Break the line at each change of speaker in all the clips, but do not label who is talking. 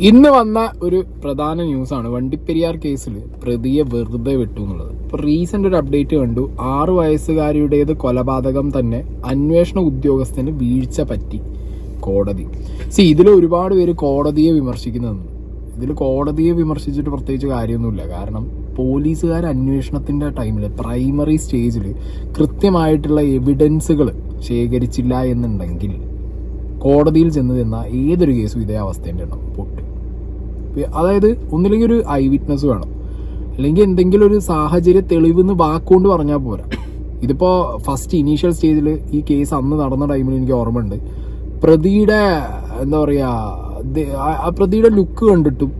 ഇന്ന് വന്ന ഒരു പ്രധാന ന്യൂസാണ് വണ്ടിപ്പെരിയാർ കേസിൽ പ്രതിയെ വെറുതെ വിട്ടു എന്നുള്ളത്. ഇപ്പൊ റീസെന്റ് ഒരു അപ്ഡേറ്റ് കണ്ടു. ആറ് വയസ്സുകാരിയുടേത് കൊലപാതകം തന്നെ അന്വേഷണ ഉദ്യോഗസ്ഥന് വീഴ്ച പറ്റി. കോടതി. സി ഇതിൽ ഒരുപാട് പേര് കോടതിയെ വിമർശിക്കുന്നുണ്ട്. ഇതിൽ കോടതിയെ വിമർശിച്ചിട്ട് പ്രത്യേകിച്ച് കാര്യമൊന്നുമില്ല. കാരണം പോലീസുകാർ അന്വേഷണത്തിന്റെ ടൈമിൽ പ്രൈമറി സ്റ്റേജിൽ കൃത്യമായിട്ടുള്ള എവിഡൻസുകൾ ശേഖരിച്ചില്ല എന്നുണ്ടെങ്കിൽ കോടതിയിൽ ചെന്ന് ചെന്ന ഏതൊരു കേസും ഇതേ അവസ്ഥ ഉണ്ടാവും. പൊട്ട്. അതായത് ഒന്നില്ലെങ്കിൽ ഒരു ഐ വിറ്റ്നസ് വേണം. അല്ലെങ്കിൽ എന്തെങ്കിലും ഒരു സാഹചര്യ തെളിവ് എന്ന് വാക്കുകൊണ്ട് പറഞ്ഞാൽ പോരാ. ഇതിപ്പോൾ ഫസ്റ്റ് ഇനീഷ്യൽ സ്റ്റേജിൽ ഈ കേസ് അന്ന് നടന്ന ടൈമിൽ എനിക്ക് ഓർമ്മയുണ്ട്. പ്രതിയുടെ എന്താ പറയുക പ്രതിയുടെ ലുക്ക് കണ്ടിട്ടും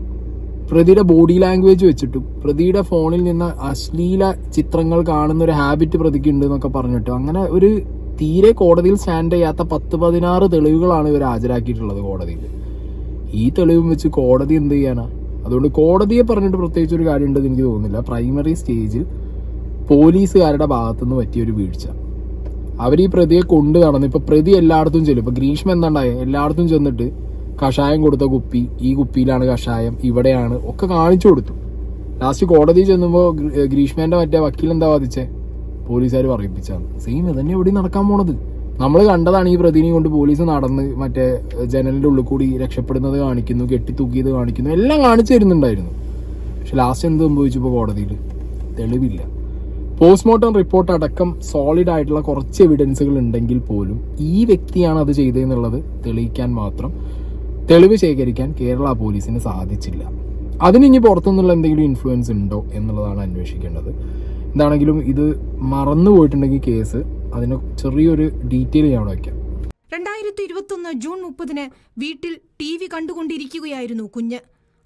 പ്രതിയുടെ ബോഡി ലാംഗ്വേജ് വെച്ചിട്ടും പ്രതിയുടെ ഫോണിൽ നിന്ന് അശ്ലീല ചിത്രങ്ങൾ കാണുന്ന ഒരു ഹാബിറ്റ് പ്രതിക്ക് ഉണ്ട് എന്നൊക്കെ പറഞ്ഞിട്ടും അങ്ങനെ ഒരു തീരെ കോടതിയിൽ സ്റ്റാൻഡ് ചെയ്യാത്ത പത്ത് പതിനാറ് തെളിവുകളാണ് ഇവർ ഹാജരാക്കിയിട്ടുള്ളത് കോടതിയിൽ. ഈ തെളിവും വെച്ച് കോടതി എന്ത് ചെയ്യാനാ? അതുകൊണ്ട് കോടതിയെ പറഞ്ഞിട്ട് പ്രത്യേകിച്ച് ഒരു കാര്യം ഉണ്ടെന്ന് എനിക്ക് തോന്നുന്നില്ല. പ്രൈമറി സ്റ്റേജിൽ പോലീസുകാരുടെ ഭാഗത്തുനിന്ന് പറ്റിയ ഒരു വീഴ്ച. അവർ ഈ പ്രതിയെ കൊണ്ടു നടന്നു ഇപ്പൊ പ്രതി എല്ലായിടത്തും ചെല്ലും. ഇപ്പൊ ഗ്രീഷ്മ എന്താണ്ടായ? എല്ലായിടത്തും ചെന്നിട്ട് കഷായം കൊടുത്ത കുപ്പി ഈ കുപ്പിയിലാണ് കഷായം ഇവിടെയാണ് ഒക്കെ കാണിച്ചു കൊടുത്തു. ലാസ്റ്റ് കോടതി ചെന്നുമ്പോൾ ഗ്രീഷ്മേന്റെ മറ്റേ വക്കീൽ എന്താ വാദിച്ചേ? പോലീസുകാർ പറയിപ്പിച്ചാണ്. സെയിം ഇതന്നെ എവിടെയും നടക്കാൻ പോണത്. നമ്മൾ കണ്ടതാണ് ഈ പ്രതിനെ കൊണ്ട് പോലീസ് നടന്ന് മറ്റേ ജനലിന്റെ ഉള്ളിൽ കൂടി രക്ഷപ്പെടുന്നത് കാണിക്കുന്നു കെട്ടിത്തൂക്കിയത് കാണിക്കുന്നു എല്ലാം കാണിച്ചു തരുന്നുണ്ടായിരുന്നു. പക്ഷെ ലാസ്റ്റ് എന്ത് സംഭവിച്ചു ഇപ്പോൾ കോടതിയിൽ? തെളിവില്ല. പോസ്റ്റ്മോർട്ടം റിപ്പോർട്ട് അടക്കം സോളിഡ് ആയിട്ടുള്ള കുറച്ച് എവിഡൻസുകൾ ഉണ്ടെങ്കിൽ പോലും ഈ വ്യക്തിയാണ് അത് ചെയ്തതെന്നുള്ളത് തെളിയിക്കാൻ മാത്രം തെളിവ് ശേഖരിക്കാൻ കേരള പോലീസിന് സാധിച്ചില്ല. അതിന് ഇനി പുറത്തുനിന്നുള്ള എന്തെങ്കിലും ഇൻഫ്ലുവൻസ് ഉണ്ടോ എന്നുള്ളതാണ് അന്വേഷിക്കേണ്ടത്. എന്താണെങ്കിലും ഇത് മറന്നു പോയിട്ടുണ്ടെങ്കിൽ കേസ് അതിന് ചെറിയൊരു ഡീറ്റെയിൽ ഞാൻ അവിടെ വയ്ക്കാം.
രണ്ടായിരത്തി ഇരുപത്തൊന്ന് ജൂൺ മുപ്പതിന് വീട്ടിൽ ടി വി കണ്ടുകൊണ്ടിരിക്കുകയായിരുന്നു കുഞ്ഞ്.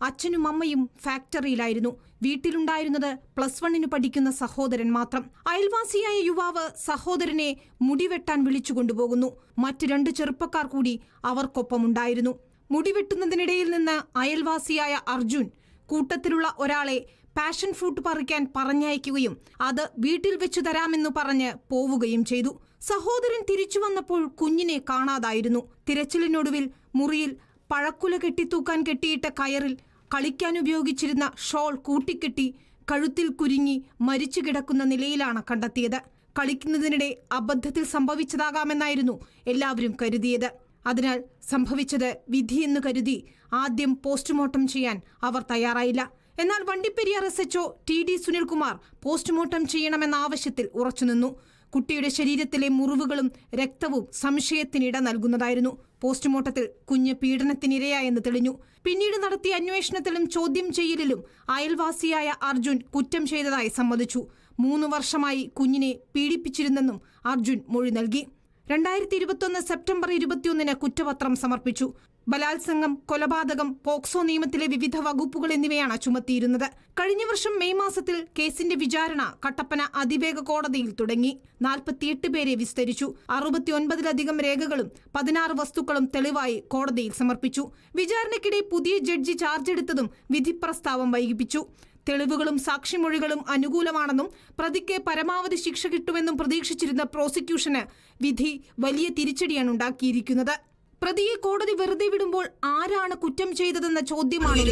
അച്ഛനും അമ്മയും ഫാക്ടറിയിലായിരുന്നു. വീട്ടിലുണ്ടായിരുന്നത് പ്ലസ് വണ്ണിന് പഠിക്കുന്ന സഹോദരൻ മാത്രം. അയൽവാസിയായ യുവാവ് സഹോദരനെ മുടിവെട്ടാൻ വിളിച്ചു കൊണ്ടുപോകുന്നു. മറ്റ് രണ്ട് ചെറുപ്പക്കാർ കൂടി അവർക്കൊപ്പമുണ്ടായിരുന്നു മുടിവെട്ടുന്നതിനിടയിൽ നിന്ന് അയൽവാസിയായ അർജുൻ കൂട്ടത്തിലുള്ള ഒരാളെ പാഷൻ ഫ്രൂട്ട് പറിക്കാൻ പറഞ്ഞയക്കുകയും അത് വീട്ടിൽ വെച്ചു തരാമെന്ന് പറഞ്ഞ് പോവുകയും ചെയ്തു. സഹോദരൻ തിരിച്ചു വന്നപ്പോൾ കുഞ്ഞിനെ കാണാതായിരുന്നു. തിരച്ചിലിനൊടുവിൽ മുറിയിൽ പഴക്കുല കെട്ടിത്തൂക്കാൻ കെട്ടിയിട്ട കയറിൽ കളിക്കാൻ ഉപയോഗിച്ചിരുന്ന ഷോൾ കൂട്ടിക്കെട്ടി കഴുത്തിൽ കുരുങ്ങി മരിച്ചു കിടക്കുന്ന നിലയിലാണ് കണ്ടെത്തിയത്. കളിക്കുന്നതിനിടെ അബദ്ധത്തിൽ സംഭവിച്ചതാകാമെന്നായിരുന്നു എല്ലാവരും കരുതിയത്. അതിനാൽ സംഭവിച്ചത് വിധിയെന്ന് കരുതി ആദ്യം പോസ്റ്റ്മോർട്ടം ചെയ്യാൻ അവർ തയ്യാറായില്ല. എന്നാൽ Vandiperiyar S H O T D Sunilkumar postmortem ചെയ്യണമെന്ന ആവശ്യത്തിൽ ഉറച്ചുനിന്നു. കുട്ടിയുടെ ശരീരത്തിലെ മുറിവുകളും രക്തവും സംശയത്തിനിട നൽകുന്നതായിരുന്നു. പോസ്റ്റ്മോർട്ടത്തിൽ കുഞ്ഞ് പീഡനത്തിനിരയായെന്ന് തെളിഞ്ഞു. പിന്നീട് നടത്തിയ അന്വേഷണത്തിലും ചോദ്യം ചെയ്യലിലും അയൽവാസിയായ അർജുൻ കുറ്റം ചെയ്തതായി സമ്മതിച്ചു. മൂന്ന് വർഷമായി കുഞ്ഞിനെ പീഡിപ്പിച്ചിരുന്നെന്നും അർജുൻ മൊഴി നൽകി. രണ്ടായിരത്തി ഇരുപത്തൊന്ന് സെപ്റ്റംബർ ഇരുപത്തിയൊന്നിന് കുറ്റപത്രം സമർപ്പിച്ചു. ബലാത്സംഗം കൊലപാതകം പോക്സോ നിയമത്തിലെ വിവിധ വകുപ്പുകൾ എന്നിവയാണ് ചുമത്തിയിരുന്നത്. കഴിഞ്ഞ വർഷം മെയ് മാസത്തിൽ കേസിന്റെ വിചാരണ കട്ടപ്പന അതിവേഗ കോടതിയിൽ തുടങ്ങി. നാൽപ്പത്തിയെട്ട് പേരെ വിസ്തരിച്ചു. അറുപത്തിയൊൻപതിലധികം രേഖകളും പതിനാറ് വസ്തുക്കളും തെളിവായി കോടതിയിൽ സമർപ്പിച്ചു. വിചാരണയ്ക്കിടെ പുതിയ ജഡ്ജി ചാർജ് എടുത്തതും വിധി പ്രസ്താവം വൈകിപ്പിച്ചു. തെളിവുകളും സാക്ഷിമൊഴികളും അനുകൂലമാണെന്നും പ്രതിക്ക് പരമാവധി ശിക്ഷ കിട്ടുമെന്നും പ്രതീക്ഷിച്ചിരുന്ന പ്രോസിക്യൂഷന് വിധി വലിയ തിരിച്ചടിയാണ് ഉണ്ടാക്കിയിരിക്കുന്നത്. പ്രതിയെ കോടതി വെറുതെ വിടുമ്പോൾ ആരാണ് കുറ്റം ചെയ്തതെന്ന ചോദ്യമാണ്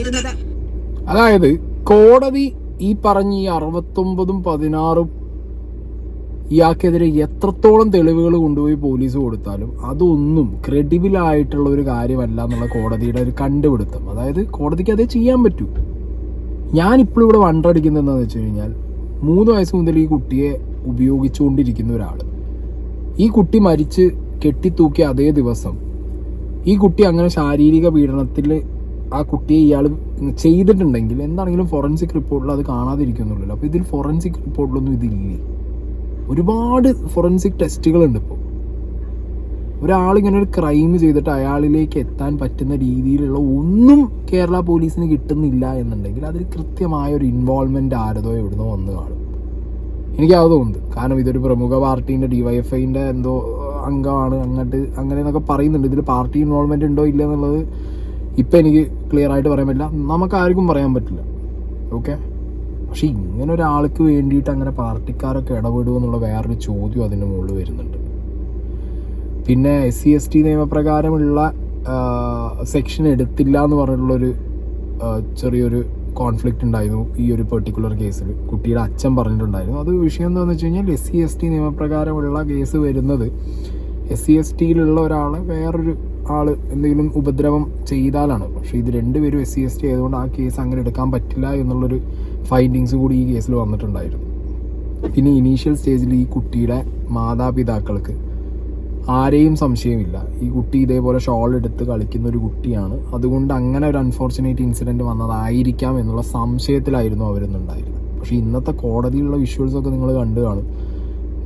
അതായത് കോടതി ഈ പറഞ്ഞ ഈ അറുപത്തൊമ്പതും പതിനാറും ഇയാൾക്കെതിരെ എത്രത്തോളം തെളിവുകൾ കൊണ്ടുപോയി പോലീസ് കൊടുത്താലും അതൊന്നും ക്രെഡിബിൾ ആയിട്ടുള്ള ഒരു കാര്യമല്ല എന്നുള്ള കോടതിയുടെ ഒരു കണ്ടുപിടുത്തം. അതായത് കോടതിക്ക് അതേ ചെയ്യാൻ പറ്റൂ. ഞാൻ ഇപ്പോൾ ഇവിടെ വണ്ടടിക്കുന്നത് എന്താണെന്ന് വെച്ച് കഴിഞ്ഞാൽ മൂന്ന് വയസ്സ് മുതൽ ഈ കുട്ടിയെ ഉപയോഗിച്ചുകൊണ്ടിരിക്കുന്ന ഒരാൾ ഈ കുട്ടി മരിച്ച് കെട്ടിത്തൂക്കിയ അതേ ദിവസം ഈ കുട്ടി അങ്ങനെ ശാരീരിക പീഡനത്തിൽ ആ കുട്ടിയെ ഇയാൾ ചെയ്തിട്ടുണ്ടെങ്കിൽ എന്താണെങ്കിലും ഫോറൻസിക് റിപ്പോർട്ടിൽ അത് കാണാതിരിക്കുന്നുള്ളൂ. അപ്പോൾ ഇതിൽ ഫോറൻസിക് റിപ്പോർട്ടിലൊന്നും ഇതില്ലേ? ഒരുപാട് ഫോറൻസിക് ടെസ്റ്റുകളുണ്ട് ഇപ്പോൾ ഒരാളിങ്ങനെ ഒരു ക്രൈം ചെയ്തിട്ട് അയാളിലേക്ക് എത്താൻ പറ്റുന്ന രീതിയിലുള്ള ഒന്നും കേരള പോലീസിന് കിട്ടുന്നില്ല എന്നുണ്ടെങ്കിൽ അതിൽ കൃത്യമായ ഒരു ഇൻവോൾവ്മെന്റ് ആരതോ എവിടുന്നോ വന്ന് കാണും. എനിക്ക് അത് തോന്നുന്നത്. കാരണം ഇതൊരു പ്രമുഖ പാർട്ടീന്റെ ഡിവൈഎഫ്ഐന്റെ എന്തോ അംഗമാണ് അങ്ങോട്ട് അങ്ങനെ എന്നൊക്കെ പറയുന്നുണ്ട്. ഇതിൽ പാർട്ടി ഇൻവോൾവ്മെന്റ് ഉണ്ടോ ഇല്ല എന്നുള്ളത് ഇപ്പം എനിക്ക് ക്ലിയർ ആയിട്ട് പറയാൻ പറ്റില്ല. നമുക്ക് ആർക്കും പറയാൻ പറ്റില്ല. ഓക്കെ പക്ഷെ ഇങ്ങനെ ഒരാൾക്ക് വേണ്ടിയിട്ട് അങ്ങനെ പാർട്ടിക്കാരൊക്കെ ഇടപെടുമോ എന്നുള്ള വേറൊരു ചോദ്യം അതിന് മുകളിൽ വരുന്നുണ്ട്. പിന്നെ എസ് സി എസ് ടി നിയമപ്രകാരമുള്ള സെക്ഷൻ എടുത്തില്ല എന്ന് പറഞ്ഞിട്ടുള്ളൊരു ചെറിയൊരു കോൺഫ്ലിക്റ്റ് ഉണ്ടായിരുന്നു ഈ ഒരു പെർട്ടിക്കുലർ കേസിൽ കുട്ടിയുടെ അച്ഛൻ പറഞ്ഞിട്ടുണ്ടായിരുന്നു. അത് വിഷയം എന്താണെന്ന് വെച്ച് കഴിഞ്ഞാൽ എസ് സി എസ് ടി നിയമപ്രകാരമുള്ള കേസ് വരുന്നത് എസ് സി എസ് ടിയിലുള്ള ഒരാൾ വേറൊരു ആൾ എന്തെങ്കിലും ഉപദ്രവം ചെയ്താലാണ്. പക്ഷേ ഇത് രണ്ടുപേരും എസ് സി എസ് ടി ആയതുകൊണ്ട് ആ കേസ് അങ്ങനെ എടുക്കാൻ പറ്റില്ല എന്നുള്ളൊരു ഫൈൻഡിങ്സ് കൂടി ഈ കേസിൽ വന്നിട്ടുണ്ടായിരുന്നു. പിന്നെ ഇനീഷ്യൽ സ്റ്റേജിൽ ഈ കുട്ടിയുടെ മാതാപിതാക്കൾക്ക് ആരെയും സംശയമില്ല. ഈ കുട്ടി ഇതേപോലെ ഷോൾ എടുത്ത് കളിക്കുന്ന ഒരു കുട്ടിയാണ്. അതുകൊണ്ട് അങ്ങനെ ഒരു അൺഫോർച്ചുനേറ്റ് ഇൻസിഡന്റ് വന്നതായിരിക്കാം എന്നുള്ള സംശയത്തിലായിരുന്നു അവരെന്നുണ്ടായിരുന്നത്. പക്ഷേ ഇന്നത്തെ കോടതിയിലുള്ള വിഷ്വൽസ് ഒക്കെ നിങ്ങൾ കണ്ടു കാണും.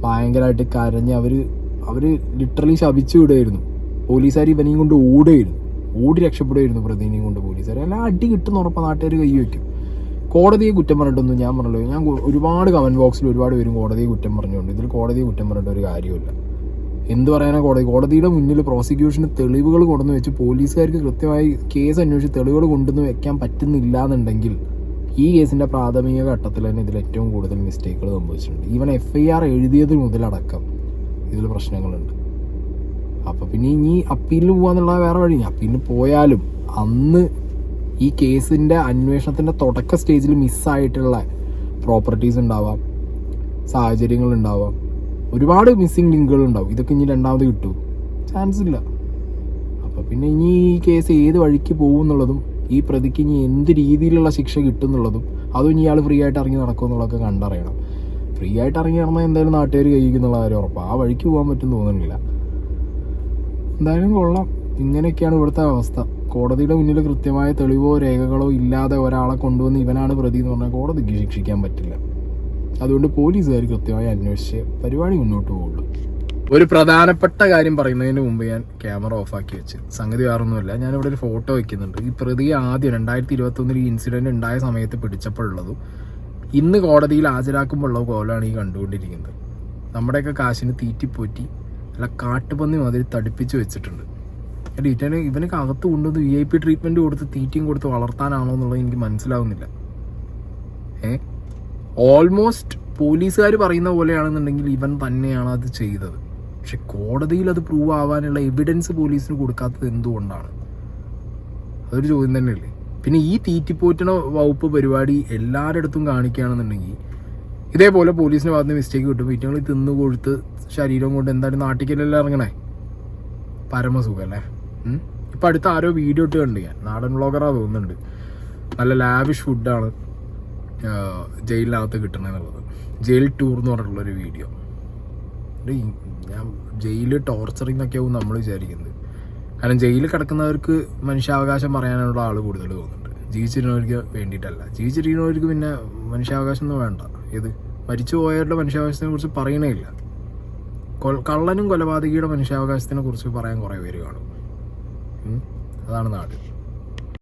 ഭയങ്കരമായിട്ട് കരഞ്ഞ് അവർ അവർ ലിറ്ററലി ശപിച്ചു വിടുമായിരുന്നു പോലീസുകാർ ഇവനെയും കൊണ്ട് ഓടുകയായിരുന്നു ഓടി രക്ഷപ്പെടുമായിരുന്നു പ്രതിനെയും കൊണ്ട് പോലീസുകാർ എല്ലാം അടി കിട്ടുന്ന ഉറപ്പ് നാട്ടുകാർ കൈ വയ്ക്കും കോടതിയെ കുറ്റം പറഞ്ഞിട്ടൊന്നും ഞാൻ പറഞ്ഞല്ലോ. ഞാൻ ഒരുപാട് കമന്റ് ബോക്സിൽ ഒരുപാട് പേരും കോടതിയെ കുറ്റം പറഞ്ഞുകൊണ്ട് ഇതിൽ കോടതിയെ കുറ്റം പറഞ്ഞിട്ട് ഒരു കാര്യമില്ല എന്ത് പറയാനാണ് കോടതി? കോടതിയുടെ മുന്നിൽ പ്രോസിക്യൂഷന് തെളിവുകൾ കൊണ്ടുവന്ന് വെച്ച് പോലീസുകാർക്ക് കൃത്യമായി കേസ് അന്വേഷിച്ച് തെളിവുകൾ കൊണ്ടുവന്ന് വെക്കാൻ പറ്റുന്നില്ല എന്നുണ്ടെങ്കിൽ ഈ കേസിന്റെ പ്രാഥമിക ഘട്ടത്തിൽ തന്നെ ഇതിൽ ഏറ്റവും കൂടുതൽ മിസ്റ്റേക്കുകൾ സംഭവിച്ചിട്ടുണ്ട്. ഈവൻ എഫ് ഐ ആർ എഴുതിയത് മുതലടക്കം ഇതിൽ പ്രശ്നങ്ങളുണ്ട്. അപ്പോൾ പിന്നെ ഇനി അപ്പീലിന് പോകാന്നുള്ള വേറെ വഴി അപ്പീലിന് പോയാലും അന്ന് ഈ കേസിന്റെ അന്വേഷണത്തിന്റെ തുടക്ക സ്റ്റേജിൽ മിസ്സായിട്ടുള്ള പ്രോപ്പർട്ടീസ് ഉണ്ടാവാം സാഹചര്യങ്ങൾ ഉണ്ടാവാം. ഒരുപാട് മിസ്സിങ് ലിങ്കുകൾ ഉണ്ടാവും. ഇതൊക്കെ ഇനി രണ്ടാമത് കിട്ടും. ചാൻസ് ഇല്ല. അപ്പോൾ പിന്നെ ഇനി ഈ കേസ് ഏത് വഴിക്ക് പോകും എന്നുള്ളതും ഈ പ്രതിക്ക് ഇനി എന്ത് രീതിയിലുള്ള ശിക്ഷ കിട്ടും എന്നുള്ളതും അതും ഇനി ഇയാൾ ഫ്രീ ആയിട്ട് ഇറങ്ങി നടക്കുമെന്നുള്ളതൊക്കെ കണ്ടറിയണം. ഫ്രീ ആയിട്ട് ഇറങ്ങി നടന്നാൽ എന്തായാലും നാട്ടുകാർ കഴിക്കുന്നുള്ള കാര്യം ഉറപ്പാണ് ആ വഴിക്ക് പോകാൻ പറ്റും തോന്നുന്നില്ല. എന്തായാലും കൊള്ളാം. ഇങ്ങനെയൊക്കെയാണ് ഇവിടുത്തെ അവസ്ഥ. കോടതിയുടെ മുന്നിൽ കൃത്യമായ തെളിവോ രേഖകളോ ഇല്ലാതെ ഒരാളെ കൊണ്ടുവന്ന് ഇവനാണ് പ്രതി എന്ന് പറഞ്ഞാൽ കോടതിക്ക് ശിക്ഷിക്കാൻ പറ്റില്ല. അതുകൊണ്ട് പോലീസുകാർ കൃത്യമായി അന്വേഷിച്ച് പരിപാടി മുന്നോട്ട് പോകുള്ളൂ. ഒരു പ്രധാനപ്പെട്ട കാര്യം പറയുന്നതിന് മുമ്പ് ഞാൻ ക്യാമറ ഓഫാക്കി വെച്ച്. സംഗതി വേറൊന്നുമില്ല. ഞാനിവിടെ ഒരു ഫോട്ടോ വെക്കുന്നുണ്ട്. ഈ പ്രതി ആദ്യം രണ്ടായിരത്തി ഇരുപത്തൊന്നിൽ ഈ ഇൻസിഡന്റ് ഉണ്ടായ സമയത്ത് പിടിച്ചപ്പോഴുള്ളതും ഇന്ന് കോടതിയിൽ ഹാജരാക്കുമ്പോഴുള്ള കോലാണ് ഈ കണ്ടുകൊണ്ടിരിക്കുന്നത്. നമ്മുടെയൊക്കെ കാശിന് തീറ്റിപ്പോറ്റി അല്ല കാട്ടുപന്നി മാതിരി തടിപ്പിച്ച് വെച്ചിട്ടുണ്ട്. ഇവന് ഇവനൊക്കെ അകത്ത് കൊണ്ടുവന്ന് വി ഐ പി ട്രീറ്റ്മെന്റ് കൊടുത്ത് തീറ്റിയും കൊടുത്ത് വളർത്താനാണോ എന്നുള്ളത് എനിക്ക് മനസ്സിലാവുന്നില്ല. ഏ? ഓൾമോസ്റ്റ് പോലീസുകാർ പറയുന്ന പോലെയാണെന്നുണ്ടെങ്കിൽ ഇവൻ തന്നെയാണ് അത് ചെയ്തത്. പക്ഷെ കോടതിയിൽ അത് പ്രൂവ് ആവാനുള്ള എവിഡൻസ് പോലീസിന് കൊടുക്കാത്തത് എന്തുകൊണ്ടാണ്? അതൊരു ചോദ്യം തന്നെയല്ലേ? പിന്നെ ഈ തീറ്റിപ്പോറ്റണ വകുപ്പ് പരിപാടി എല്ലാവരുടെ കാണിക്കുകയാണെന്നുണ്ടെങ്കിൽ ഇതേപോലെ പോലീസിന് ഭാഗത്ത് മിസ്റ്റേക്ക് കിട്ടും. ഇറ്റങ്ങൾ തിന്നു കൊഴുത്ത് ശരീരം കൊണ്ട് എന്തായാലും നാട്ടിക്കലെല്ലാം ഇറങ്ങണേ? പരമസുഖം അല്ലേ? ഇപ്പം അടുത്ത ആരോ വീഡിയോ ഇട്ട് കണ്ടു ഞാൻ. നാടൻ വ്ളോഗറാണ് തോന്നുന്നുണ്ട്. നല്ല ലാവിഷ് ഫുഡാണ് ജയിലിനകത്ത് കിട്ടണമെന്നുള്ളത് ജയിൽ ടൂർ എന്ന് പറഞ്ഞിട്ടുള്ളൊരു വീഡിയോ ഞാൻ ജയിൽ ടോർച്ചറിങ് ആവും നമ്മൾ വിചാരിക്കുന്നത്. കാരണം ജയിലിൽ കിടക്കുന്നവർക്ക് മനുഷ്യാവകാശം പറയാനുള്ള ആൾ കൂടുതൽ തോന്നുന്നുണ്ട്. ജീവിച്ചിരുന്നവർക്ക് വേണ്ടിയിട്ടല്ല. ജീവിച്ചിരിക്കുന്നവർക്ക് പിന്നെ മനുഷ്യാവകാശം ഒന്നും വേണ്ട. ഇത് മരിച്ചു പോയവരുടെ മനുഷ്യാവകാശത്തിനെ കുറിച്ച് പറയണേ ഇല്ല. കള്ളനും കൊലപാതകിയുടെ മനുഷ്യാവകാശത്തിനെ കുറിച്ച് പറയാൻ കുറേ പേര് കാണും. അതാണ് നാട്.